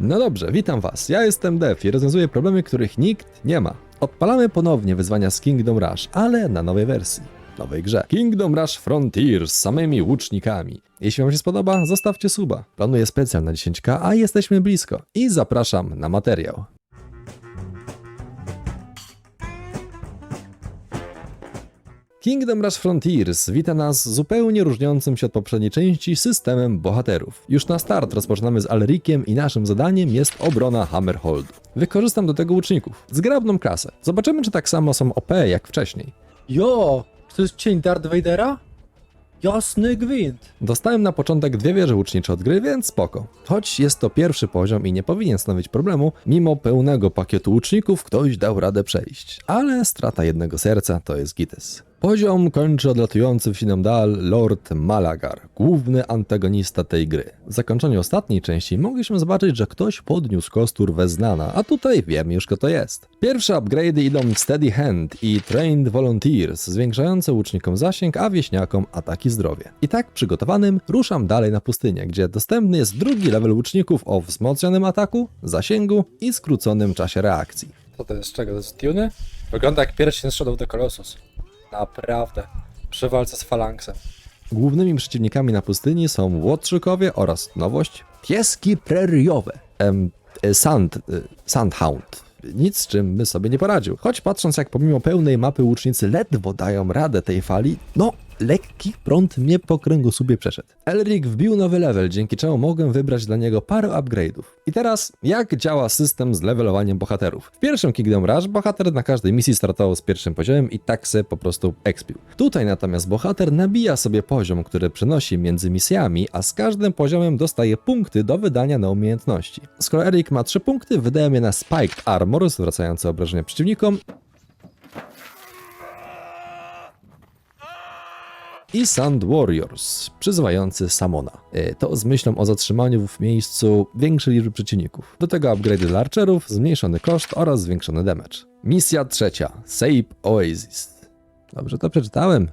No dobrze, witam was. Ja jestem Def i rozwiązuję problemy, których nikt nie ma. Odpalamy ponownie wyzwania z Kingdom Rush, ale na nowej wersji, nowej grze. Kingdom Rush Frontier z samymi łucznikami. Jeśli wam się spodoba, zostawcie suba. Planuję specjal na 10k, a jesteśmy blisko. I zapraszam na materiał. Kingdom Rush Frontiers wita nas zupełnie różniącym się od poprzedniej części systemem bohaterów. Już na start rozpoczynamy z Alrikiem i naszym zadaniem jest obrona Hammerholdu. Wykorzystam do tego łuczników. Zgrabną klasę. Zobaczymy, czy tak samo są OP jak wcześniej. Jo, czy to jest cień Darth Vadera? Jasny gwint. Dostałem na początek dwie wieże łucznicze od gry, więc spoko. Choć jest to pierwszy poziom i nie powinien stanowić problemu, mimo pełnego pakietu łuczników ktoś dał radę przejść. Ale strata jednego serca to jest gites. Poziom kończy odlatujący w Sinamdal Lord Malagar, główny antagonista tej gry. W zakończeniu ostatniej części mogliśmy zobaczyć, że ktoś podniósł kostur Weznana, a tutaj wiemy już kto to jest. Pierwsze upgrade'y idą Steady Hand i Trained Volunteers, zwiększające łucznikom zasięg, a wieśniakom ataki zdrowie. I tak przygotowanym ruszam dalej na pustynię, gdzie dostępny jest drugi level łuczników o wzmocnionym ataku, zasięgu i skróconym czasie reakcji. Co to jest? Czego? To jest tuny? Wygląda jak pierwszy z Shadow of the Colossus. Naprawdę. Przy walce z Falanksem. Głównymi przeciwnikami na pustyni są łotrzykowie oraz nowość pieski preriowe. Em, e, sand, e, Sandhound. Nic z czym by sobie nie poradził. Choć patrząc jak pomimo pełnej mapy łucznicy ledwo dają radę tej fali, no lekki prąd mnie po kręgosłupie przeszedł. Elric wbił nowy level, dzięki czemu mogłem wybrać dla niego parę upgrade'ów. I teraz, jak działa system z levelowaniem bohaterów? W pierwszym Kingdom Rush bohater na każdej misji startował z pierwszym poziomem i tak se po prostu expił. Tutaj natomiast bohater nabija sobie poziom, który przenosi między misjami, a z każdym poziomem dostaje punkty do wydania na umiejętności. Skoro Eric ma 3 punkty, wydaje je na Spiked Armor, zwracający obrażenia przeciwnikom, i Sand Warriors, przyzywający Samona. E, To z myślą o zatrzymaniu w miejscu większej liczby przeciwników. Do tego upgrade dla archerów, zmniejszony koszt oraz zwiększony damage. Misja trzecia. Save Oasis. Dobrze to przeczytałem?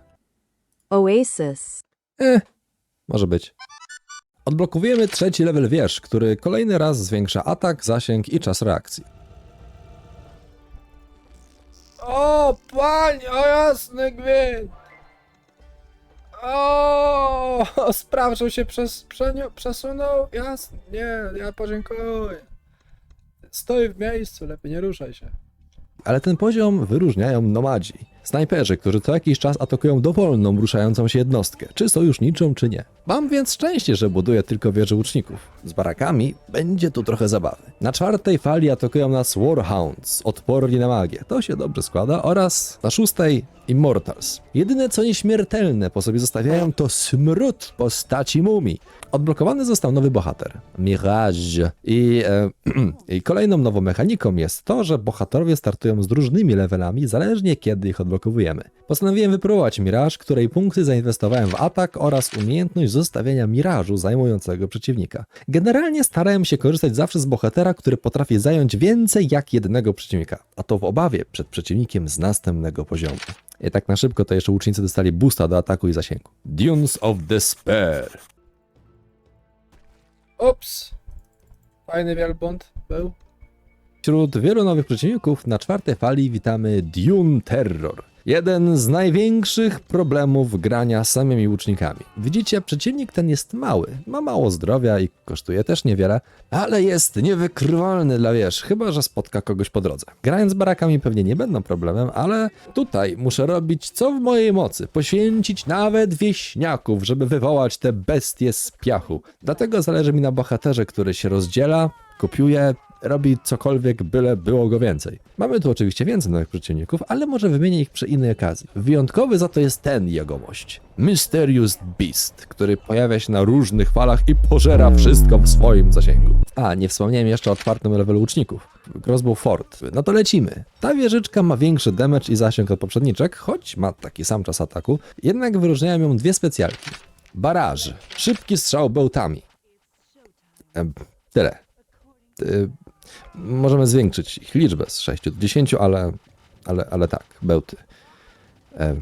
Oasis. Eh, może być. Odblokowujemy trzeci level wież, który kolejny raz zwiększa atak, zasięg i czas reakcji. O, panie, o jasny gwint! O, sprawdził się przez, przesunął? Jasne, nie, ja podziękuję. Stoi w miejscu, lepiej nie ruszaj się. Ale ten poziom wyróżniają nomadzi. Snajperzy, którzy co jakiś czas atakują dowolną, ruszającą się jednostkę, czy sojuszniczą, czy nie. Mam więc szczęście, że buduję tylko wieże łuczników. Z barakami będzie tu trochę zabawy. Na czwartej fali atakują nas Warhounds, odporni na magię. To się dobrze składa. Oraz na szóstej Immortals. Jedyne co nieśmiertelne po sobie zostawiają to smród postaci mumii. Odblokowany został nowy bohater, Mirage. I, e, I kolejną nową mechaniką jest to, że bohaterowie startują z różnymi levelami, zależnie kiedy ich odblokowujemy. Postanowiłem wypróbować Mirage, której punkty zainwestowałem w atak oraz umiejętność zostawiania mirażu zajmującego przeciwnika. Generalnie starałem się korzystać zawsze z bohatera, który potrafi zająć więcej jak jednego przeciwnika, a to w obawie przed przeciwnikiem z następnego poziomu. I tak na szybko to jeszcze łucznicy dostali boosta do ataku i zasięgu. Dunes of Despair. Ups. Fajny wielbłąd był. Wśród wielu nowych przeciwników na czwartej fali witamy Dune Terror. Jeden z największych problemów grania samymi łucznikami. Widzicie, przeciwnik ten jest mały, ma mało zdrowia i kosztuje też niewiele, ale jest niewykrywalny dla wiesz, chyba że spotka kogoś po drodze. Grając barakami pewnie nie będą problemem, ale tutaj muszę robić co w mojej mocy, poświęcić nawet wieśniaków, żeby wywołać te bestie z piachu. Dlatego zależy mi na bohaterze, który się rozdziela, kopiuje, robi cokolwiek, byle było go więcej. Mamy tu oczywiście więcej nowych przeciwników, ale może wymienię ich przy innej okazji. Wyjątkowy za to jest ten jegomość. Mysterious Beast, który pojawia się na różnych falach i pożera wszystko w swoim zasięgu. A, nie wspomniałem jeszcze o czwartym levelu łuczników. Crossbow Fort. No to lecimy. Ta wieżyczka ma większy damage i zasięg od poprzedniczek, choć ma taki sam czas ataku, jednak wyróżniają ją dwie specjalki. Baraż. Szybki strzał bełtami. Em, tyle. Y, możemy zwiększyć ich liczbę z 6 do 10, ale, ale, ale tak, bełty. E,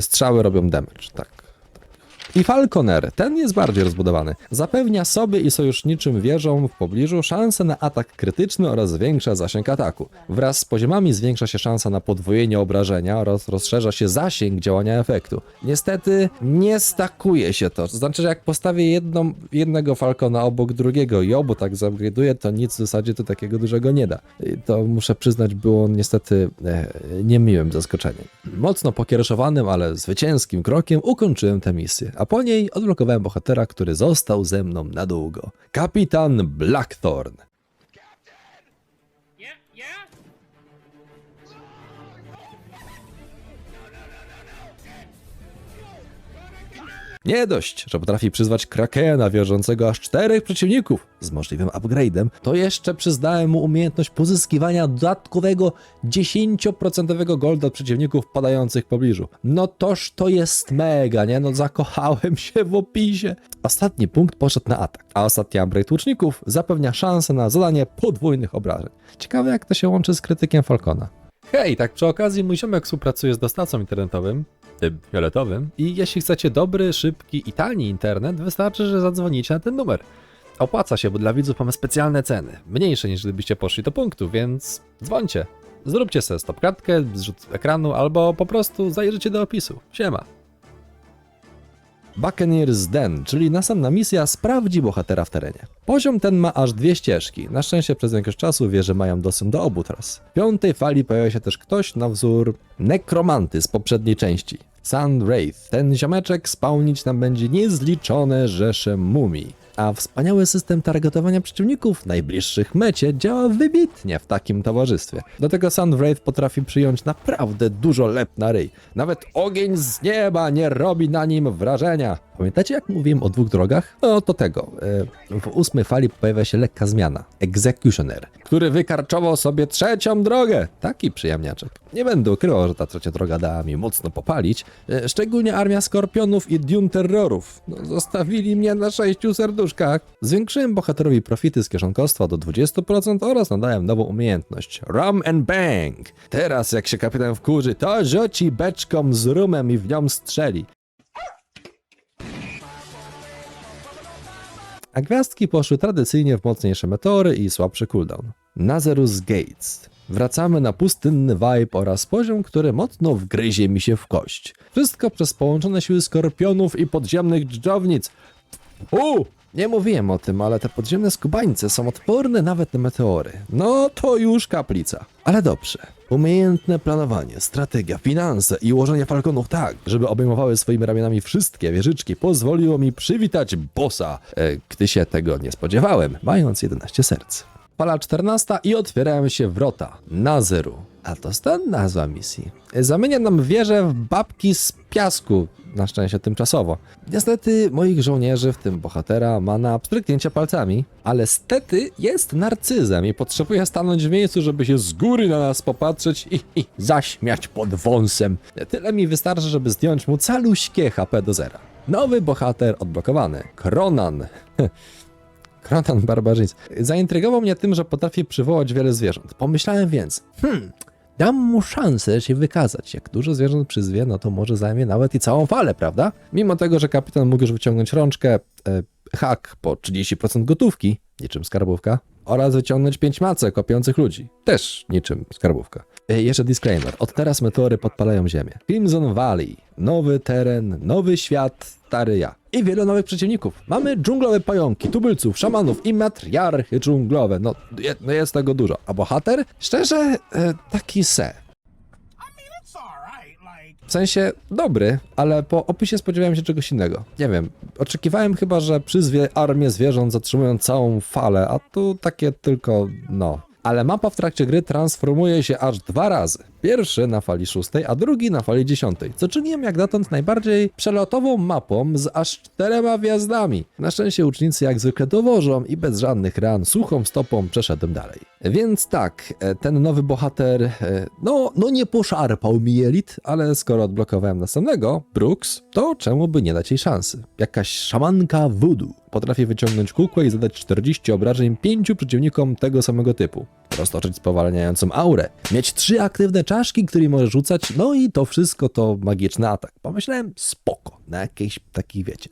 strzały robią damage, tak. I Falconer, ten jest bardziej rozbudowany. Zapewnia sobie i sojuszniczym wieżom w pobliżu szansę na atak krytyczny oraz zwiększa zasięg ataku. Wraz z poziomami zwiększa się szansa na podwojenie obrażenia oraz rozszerza się zasięg działania efektu. Niestety nie stakuje się to. To znaczy, że jak postawię jedną, jednego Falcona obok drugiego i obu tak zupgraduję, to nic w zasadzie to takiego dużego nie da. I to muszę przyznać, było niestety e, niemiłym zaskoczeniem. Mocno pokiereszowanym, ale zwycięskim krokiem ukończyłem tę misję, a po niej odblokowałem bohatera, który został ze mną na długo. Kapitan Blackthorn. Nie dość, że potrafi przyzwać Krakena wiążącego aż czterech przeciwników z możliwym upgrade'em, to jeszcze przyznałem mu umiejętność pozyskiwania dodatkowego 10% golda od przeciwników padających w pobliżu. No toż to jest mega, nie? No zakochałem się w opisie. Ostatni punkt poszedł na atak, a ostatni upgrade łuczników zapewnia szansę na zadanie podwójnych obrażeń. Ciekawe jak to się łączy z krytykiem Falcona. Hej, tak przy okazji mój ziomek współpracuje z dostawcą internetowym, tym fioletowym i jeśli chcecie dobry, szybki i tani internet, wystarczy, że zadzwonicie na ten numer. Opłaca się, bo dla widzów mamy specjalne ceny, mniejsze niż gdybyście poszli do punktu, więc dzwońcie. Zróbcie sobie stopkratkę, zrzut ekranu albo po prostu zajrzyjcie do opisu. Siema. Buccaneers Den, czyli następna misja, sprawdzi bohatera w terenie. Poziom ten ma aż dwie ścieżki. Na szczęście przez większość czasu wieże mają dostęp do obu tras. W piątej fali pojawia się też ktoś na wzór nekromanty z poprzedniej części. Sand Wraith. Ten ziomeczek spełnić nam będzie niezliczone rzesze mumii. A wspaniały system targetowania przeciwników najbliższych mecie działa wybitnie w takim towarzystwie. Do tego Sand Wraith potrafi przyjąć naprawdę dużo lep na ryj. Nawet ogień z nieba nie robi na nim wrażenia. Pamiętacie jak mówiłem o dwóch drogach? No to tego. e, W ósmej fali pojawia się lekka zmiana. Executioner, który wykarczował sobie trzecią drogę. Taki przyjemniaczek. Nie będę ukrywał, że ta trzecia droga dała mi mocno popalić. e, Szczególnie armia skorpionów i Dune Terrorów. No, zostawili mnie na sześciu serduszkach. Zwiększyłem bohaterowi profity z kieszonkostwa do 20% oraz nadałem nową umiejętność. Rum and Bang. Teraz jak się kapitan wkurzy, to rzuci beczką z rumem i w nią strzeli. a gwiazdki poszły tradycyjnie w mocniejsze meteory i słabszy cooldown. Nazarus Gates. Wracamy na pustynny vibe oraz poziom, który mocno wgryzie mi się w kość. Wszystko przez połączone siły skorpionów i podziemnych dżdżownic. U! Nie mówiłem o tym, ale te podziemne skubańce są odporne nawet na meteory. No to już kaplica. Ale dobrze. Umiejętne planowanie, strategia, finanse i ułożenie falconów tak, żeby obejmowały swoimi ramionami wszystkie wieżyczki, pozwoliło mi przywitać bossa, e, gdy się tego nie spodziewałem, mając 11 serc. Fala 14 i otwierają się wrota na zeru. A to stąd nazwa misji. Zamienia nam wieżę w babki z piasku, na szczęście tymczasowo. Niestety moich żołnierzy, w tym bohatera, ma na pstryknięcie palcami, ale stety jest narcyzem i potrzebuje stanąć w miejscu, żeby się z góry na nas popatrzeć i, i zaśmiać pod wąsem. Tyle mi wystarczy, żeby zdjąć mu caluśkie HP do zera. Nowy bohater odblokowany. Kronan. Kronan Barbarzyńcy. Zaintrygował mnie tym, że potrafi przywołać wiele zwierząt. Pomyślałem więc, hmm, dam mu szansę się wykazać. Jak dużo zwierząt przyzwie, no to może zajmie nawet i całą falę, prawda? Mimo tego, że kapitan mógł już wyciągnąć rączkę, e, hak po 30% gotówki, niczym skarbówka, oraz wyciągnąć 5 macek kopiących ludzi, też niczym skarbówka. E, Jeszcze disclaimer. Od teraz meteory podpalają ziemię. Crimson Valley. Nowy teren, nowy świat, stary ja. I wiele nowych przeciwników. Mamy dżunglowe pająki, tubylców, szamanów i matriarchy dżunglowe. No, je, no jest tego dużo. A bohater? Szczerze, e, taki se. W sensie dobry, ale po opisie spodziewałem się czegoś innego. Nie wiem, oczekiwałem chyba, że przyzwie armię zwierząt zatrzymując całą falę, a tu takie tylko no. Ale mapa w trakcie gry transformuje się aż dwa razy. Pierwszy na fali szóstej, a drugi na fali dziesiątej, co czyniłem jak dotąd najbardziej przelotową mapą z aż czterema wjazdami. Na szczęście ucznicy jak zwykle dowożą i bez żadnych ran, suchą stopą przeszedłem dalej. Więc tak, e, ten nowy bohater, e, no, no nie poszarpał mi jelit, ale skoro odblokowałem następnego, Brooks, to czemu by nie dać jej szansy? Jakaś szamanka voodoo potrafi wyciągnąć kukłę i zadać 40 obrażeń pięciu przeciwnikom tego samego typu. Roztoczyć spowalniającą aurę, mieć trzy aktywne czaszki, którymi może rzucać, no i to wszystko to magiczny atak. Pomyślałem, spoko, na jakiejś takich, wiecie,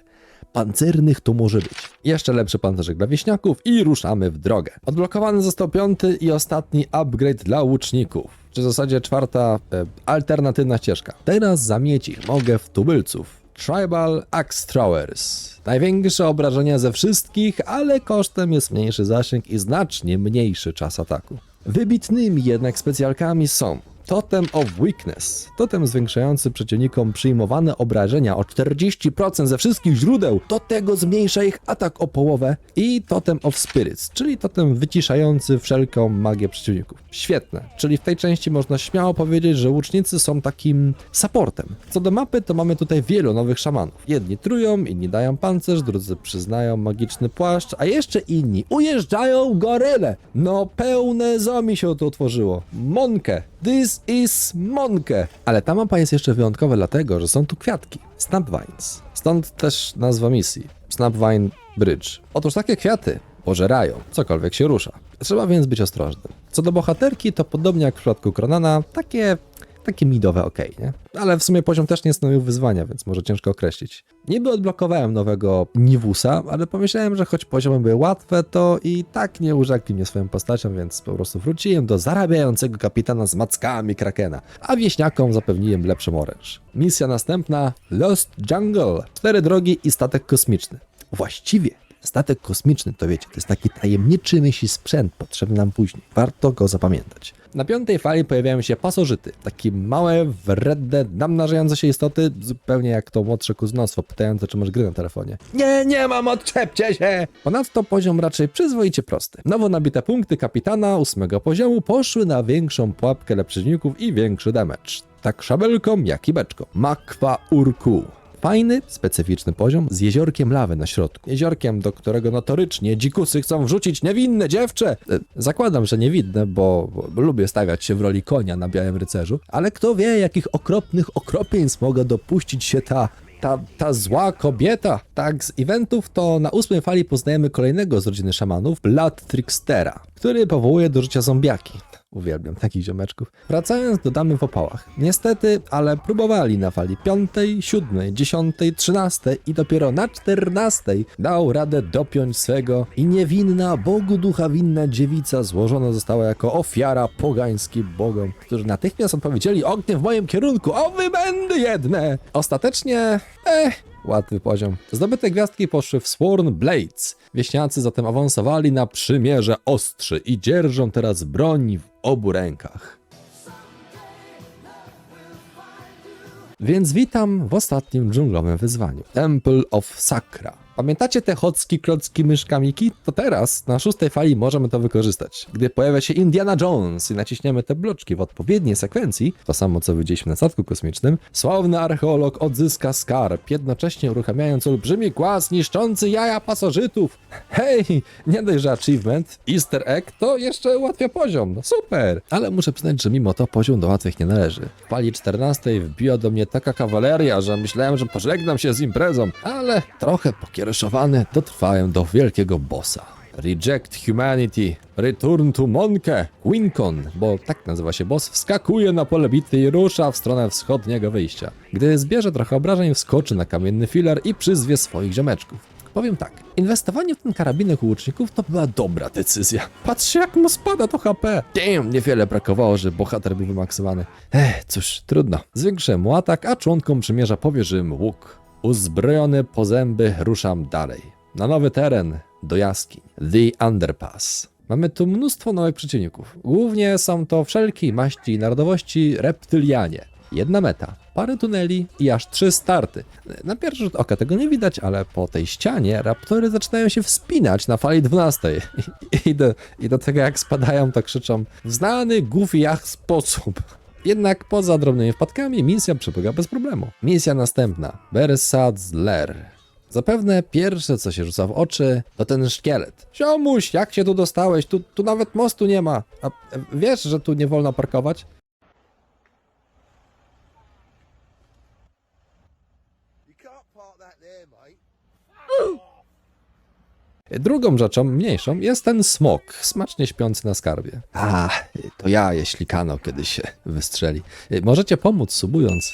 pancernych to może być. Jeszcze lepszy pancerzek dla wieśniaków i ruszamy w drogę. Odblokowany został piąty i ostatni upgrade dla łuczników. Czy w zasadzie czwarta e, alternatywna ścieżka. Teraz zamieć ich mogę w tubylców. Tribal Axe Throwers. Największe obrażenia ze wszystkich, ale kosztem jest mniejszy zasięg i znacznie mniejszy czas ataku. Wybitnymi jednak specjalkami są Totem of Weakness. Totem zwiększający przeciwnikom przyjmowane obrażenia o 40% ze wszystkich źródeł. Do tego zmniejsza ich atak o połowę. I Totem of Spirits, czyli totem wyciszający wszelką magię przeciwników. Świetne. Czyli w tej części można śmiało powiedzieć, że łucznicy są takim supportem. Co do mapy, to mamy tutaj wielu nowych szamanów. Jedni trują, inni dają pancerz, drudzy przyznają magiczny płaszcz, a jeszcze inni ujeżdżają goryle. No pełne zombie się tu otworzyło. Monkę. This is Monkę. Ale ta mapa jest jeszcze wyjątkowa dlatego, że są tu kwiatki. Snapvines. Stąd też nazwa misji. Snapvine Bridge. Otóż takie kwiaty pożerają cokolwiek się rusza. Trzeba więc być ostrożnym. Co do bohaterki, to podobnie jak w przypadku Kronana, takie takie midowe ok, nie? Ale w sumie poziom też nie stanowił wyzwania, więc może ciężko określić. Niby odblokowałem nowego Niwusa, ale pomyślałem, że choć poziomy były łatwe, to i tak nie urzekli mnie swoją postacią, więc po prostu wróciłem do zarabiającego kapitana z mackami Krakena, a wieśniakom zapewniłem lepszą oręż. Misja następna Lost Jungle. Cztery drogi i statek kosmiczny. Właściwie Statek kosmiczny, to wiecie, to jest taki tajemniczy myśli sprzęt potrzebny nam później. Warto go zapamiętać. Na piątej fali pojawiają się pasożyty. Takie małe, wredne, namnażające się istoty, zupełnie jak to młodsze kuzynostwo, pytające, czy masz gry na telefonie. Nie, nie mam, odczepcie się! Ponadto poziom raczej przyzwoicie prosty. Nowo nabite punkty kapitana ósmego poziomu poszły na większą pułapkę dla przeciwników i większy damage. Tak szabelką, jak i beczką. Makwa Urku. Fajny, specyficzny poziom z jeziorkiem lawy na środku. Jeziorkiem, do którego notorycznie dzikusy chcą wrzucić niewinne dziewczę. E, Zakładam, że niewinne, bo, bo lubię stawiać się w roli konia na białym rycerzu, ale kto wie, jakich okropnych okropieństw mogła dopuścić się ta ta, ta zła kobieta. Tak, z eventów to na ósmej fali poznajemy kolejnego z rodziny szamanów, Blood Trickstera, który powołuje do życia zombiaki. Uwielbiam takich ziomeczków. Wracając do damy w opałach. Niestety, ale próbowali na fali piątej, siódmej, dziesiątej, trzynastej i dopiero na czternastej dał radę dopiąć swego i niewinna, Bogu ducha winna dziewica złożona została jako ofiara pogańskim bogom, którzy natychmiast odpowiedzieli ogniem w moim kierunku. O wy będę jedne! Ostatecznie, eh, Łatwy poziom. Zdobyte gwiazdki poszły w Sworn Blades. Wieśniacy zatem awansowali na przymierze ostrzy i dzierżą teraz broń w obu rękach. Więc witam w ostatnim dżunglowym wyzwaniu. Temple of Sakra. Pamiętacie te chocki, klocki, myszkamiki? To teraz, na szóstej fali, możemy to wykorzystać. Gdy pojawia się Indiana Jones i naciśniemy te bloczki w odpowiedniej sekwencji, to samo co widzieliśmy na statku kosmicznym, sławny archeolog odzyska skarb, jednocześnie uruchamiając olbrzymi głaz niszczący jaja pasożytów. Hej, nie dość, że achievement, easter egg, to jeszcze ułatwia poziom. No super! Ale muszę przyznać, że mimo to poziom do łatwych nie należy. W fali 14 wbiła do mnie taka kawaleria, że myślałem, że pożegnam się z imprezą, ale trochę pokiereszowany dotrwałem do wielkiego bossa. Reject Humanity, Return to Monke, Wincon, bo tak nazywa się boss, wskakuje na pole bitwy i rusza w stronę wschodniego wyjścia. Gdy zbierze trochę obrażeń, wskoczy na kamienny filar i przyzwie swoich ziomeczków. Powiem tak, inwestowanie w ten karabinek łuczników to była dobra decyzja. Patrzcie jak mu spada to HP. Damn, niewiele brakowało, żeby bohater był wymaksowany. Ech, cóż, trudno. Zwiększę mu atak, a członkom przymierza powierzymy łuk. Uzbrojony po zęby ruszam dalej. Na nowy teren, do jaskiń. The Underpass. Mamy tu mnóstwo nowych przeciwników. Głównie są to wszelkiej maści i narodowości reptylianie. Jedna meta, parę tuneli i aż trzy starty. Na pierwszy rzut oka tego nie widać, ale po tej ścianie raptory zaczynają się wspinać na fali 12. I, i, do, I do tego jak spadają, to krzyczą w znany goofy sposób. Jednak poza drobnymi wpadkami misja przebiega bez problemu. Misja następna. Bersad's Lair. Zapewne pierwsze, co się rzuca w oczy, to ten szkielet. Ziomuś, jak się tu dostałeś? Tu, tu nawet mostu nie ma. A e, wiesz, że tu nie wolno parkować? Drugą rzeczą, mniejszą, jest ten smok, smacznie śpiący na skarbie. A, to ja, jeśli kanał kiedyś się wystrzeli. Możecie pomóc subując.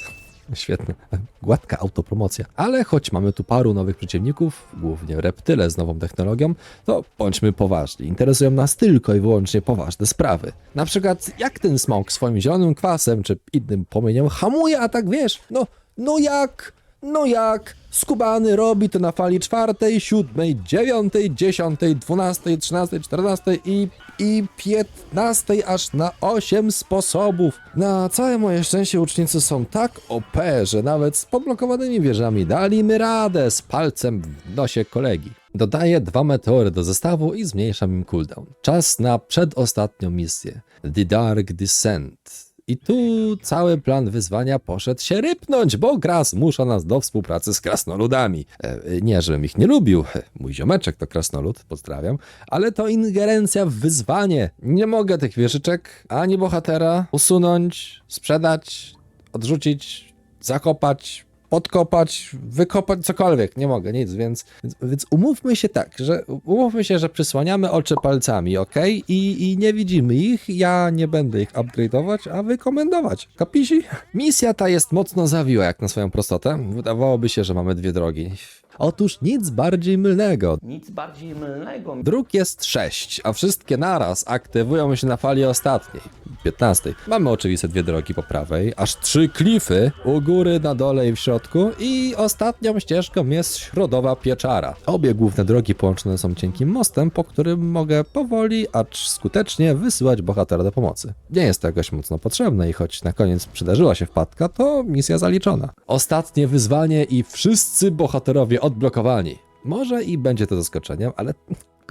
Świetne, gładka autopromocja. Ale choć mamy tu paru nowych przeciwników, głównie reptyle z nową technologią, to bądźmy poważni. Interesują nas tylko i wyłącznie poważne sprawy. Na przykład, jak ten smok swoim zielonym kwasem czy innym płomieniem hamuje atak, wiesz? No, no jak? No jak? Skubany robi to na fali czwartej, siódmej, dziewiątej, dziesiątej, dwunastej, trzynastej, czternastej i, i piętnastej, aż na osiem sposobów. Na całe moje szczęście ucznicy są tak OP, że nawet z podblokowanymi wieżami dali mi radę z palcem w nosie kolegi. Dodaję dwa meteory do zestawu i zmniejszam im cooldown. Czas na przedostatnią misję. The Dark Descent. I tu cały plan wyzwania poszedł się rypnąć, bo gra zmusza nas do współpracy z krasnoludami. E, nie, żebym ich nie lubił, mój ziomeczek to krasnolud, pozdrawiam, ale to ingerencja w wyzwanie. Nie mogę tych wieżyczek ani bohatera usunąć, sprzedać, odrzucić, zakopać, podkopać, wykopać, cokolwiek. Nie mogę, nic, więc, więc, umówmy się tak, że umówmy się, że przysłaniamy oczy palcami, ok? I, I nie widzimy ich, ja nie będę ich upgrade'ować, a wy komendować. Kapisi? Misja ta jest mocno zawiła jak na swoją prostotę. Wydawałoby się, że mamy dwie drogi. Otóż nic bardziej mylnego. Nic bardziej mylnego. Dróg jest 6, a wszystkie naraz aktywują się na fali ostatniej, 15. Mamy oczywiste dwie drogi po prawej, aż trzy klify u góry, na dole i w środku i ostatnią ścieżką jest środowa pieczara. Obie główne drogi połączone są cienkim mostem, po którym mogę powoli, acz skutecznie wysyłać bohatera do pomocy. Nie jest to jakoś mocno potrzebne i choć na koniec przydarzyła się wpadka, to misja zaliczona. Ostatnie wyzwanie i wszyscy bohaterowie odblokowani. Może i będzie to zaskoczeniem, ale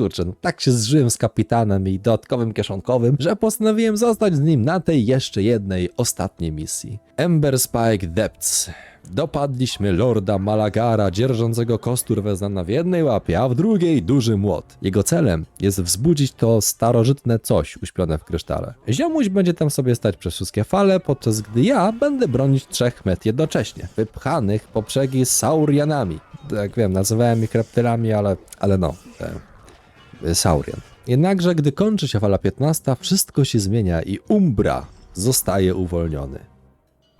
kurczę, no tak się zżyłem z kapitanem i dodatkowym kieszonkowym, że postanowiłem zostać z nim na tej jeszcze jednej, ostatniej misji. Ember Spike Depths. Dopadliśmy lorda Malagara, dzierżącego kostur Weznana w jednej łapie, a w drugiej duży młot. Jego celem jest wzbudzić to starożytne coś uśpione w krysztale. Ziomuś będzie tam sobie stać przez wszystkie fale, podczas gdy ja będę bronić trzech met jednocześnie, wypchanych po brzegi Saurianami. Tak wiem, nazywałem ich reptylami, ale, ale no, e, Saurian. Jednakże, gdy kończy się fala 15, wszystko się zmienia i Umbra zostaje uwolniony.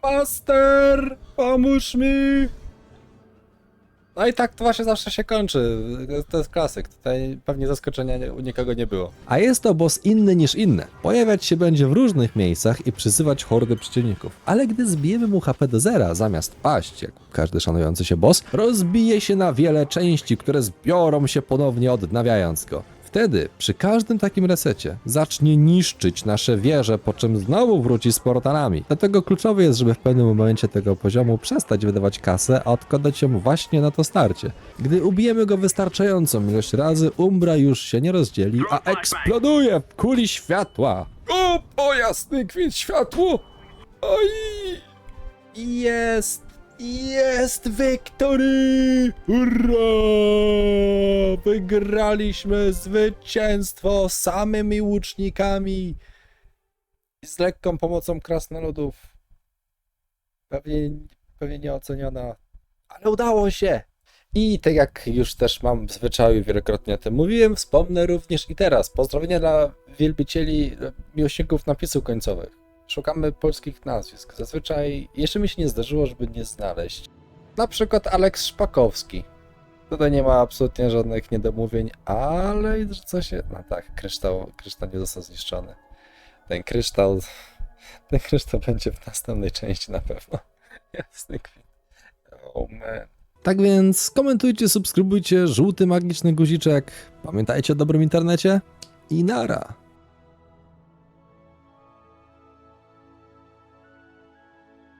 Master, pomóż mi! No i tak to właśnie zawsze się kończy. To jest klasyk. Tutaj pewnie zaskoczenia u nikogo nie było. A jest to boss inny niż inne. Pojawiać się będzie w różnych miejscach i przyzywać hordy przeciwników. Ale gdy zbijemy mu HP do zera, zamiast paść, jak każdy szanujący się boss, rozbije się na wiele części, które zbiorą się ponownie odnawiając go. Wtedy, przy każdym takim resecie, zacznie niszczyć nasze wieże, po czym znowu wróci z portalami. Dlatego kluczowe jest, żeby w pewnym momencie tego poziomu przestać wydawać kasę, a odkładać ją właśnie na to starcie. Gdy ubijemy go wystarczającą ilość razy, Umbra już się nie rozdzieli, a eksploduje w kuli światła. O, o jasny gwint światło! Oj! Jest! Jest Victory! Hurra! Wygraliśmy zwycięstwo samymi łucznikami i z lekką pomocą krasnoludów. Pewnie, pewnie nieoceniona, ale udało się! I tak jak już też mam w zwyczaju wielokrotnie o tym mówiłem, wspomnę również i teraz. Pozdrowienia dla wielbicieli, miłośników napisów końcowych. Szukamy polskich nazwisk. Zazwyczaj jeszcze mi się nie zdarzyło, żeby nie znaleźć. Na przykład Aleks Szpakowski. Tutaj nie ma absolutnie żadnych niedomówień, ale co się... No tak, kryształ, kryształ nie został zniszczony. Ten kryształ... Ten kryształ będzie w następnej części na pewno. Jasny kwit. Oh man. Tak więc komentujcie, subskrybujcie, żółty magiczny guziczek. Pamiętajcie o dobrym internecie i nara.